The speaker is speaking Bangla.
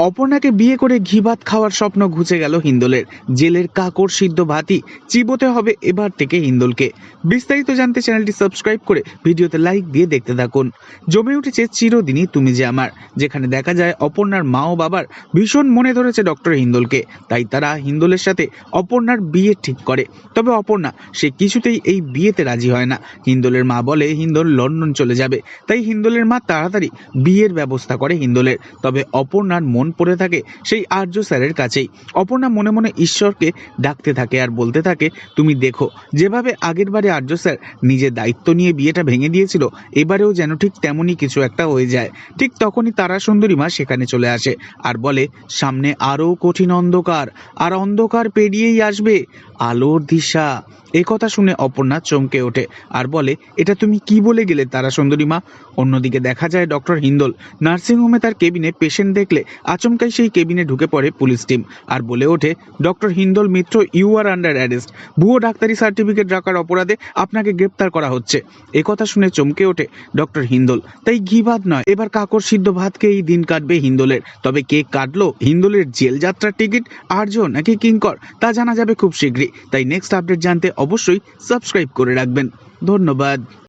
অপর্ণাকে বিয়ে করে ঘি ভাত খাওয়ার স্বপ্ন ঘুচে গেল হিন্দোলের। জেলের কাকর সিদ্ধ ভাতই চিবোতে হবে এবার থেকে হিন্দোলকে। বিস্তারিত জানতে চ্যানেলটি সাবস্ক্রাইব করে ভিডিওতে লাইক দিয়ে দেখতে থাকুন। জমে উঠেছে চিরদিনই তুমি যে আমার, যেখানে দেখা যায় অপর্ণার মা ও বাবার ভীষণ মনে ধরেছে ডক্টর হিন্দোলকে। তাই তারা হিন্দোলের সাথে অপর্ণার বিয়ে ঠিক করে। তবে অপর্ণা, সে কিছুতেই এই বিয়েতে রাজি হয় না। হিন্দোলের মা বলে হিন্দোল লন্ডন চলে যাবে। তাই হিন্দোলের মা তাড়াতাড়ি বিয়ের ব্যবস্থা করে হিন্দোলের। তবে অপর্ণার মন পড়ে থাকে সেই আর্য স্যারের কাছেই। অপর্ণা মনে মনে ঈশ্বরকে ডাকতে থাকে আর বলতে থাকে, তুমি দেখো, যেভাবে আগেরবারে আর্য স্যার নিজের দায়িত্ব নিয়ে বিয়েটা ভেঙে দিয়েছিল, এবারেও যেন ঠিক তেমনই কিছু একটা হয়ে যায়। ঠিক তখনই তারা সুন্দরী মা সেখানে চলে আসে আর বলে, সামনে আরও কঠিন অন্ধকার, আর অন্ধকার পেরিয়েই আসবে আলোর দিশা। এ কথা শুনে অপর্ণা চমকে ওঠে আর বলে, এটা তুমি কি বলে গেলে তারা সুন্দরী মা অন্যদিকে দেখা যায় ডক্টর হিন্দল নার্সিংহোমে তার কেবিনে পেশেন্ট দেখলে আচমকাই সেই কেবিনে ঢুকে পড়ে পুলিশ টিম আর বলে ওঠে, doctor Hindal Mitra you are under arrest ভুয়ো ডাক্তারি সার্টিফিকেট রাখার অপরাধে আপনাকে গ্রেপ্তার করা হচ্ছে। এ কথা শুনে চমকে ওঠে ডক্টর হিন্দল। তাই ঘি ভাত নয়, এবার কাকর সিদ্ধ ভাতকে এই দিন কাটবে হিন্দলের। তবে কে কাটলো? হিন্দলের জেল যাত্রার টিকিট? আর্য নাকি কিঙ্কর তা জানা যাবে খুব শীঘ্রই। তাই নেক্সট আপডেট জানতে অবশ্যই সাবস্ক্রাইব করে রাখবেন। ধন্যবাদ।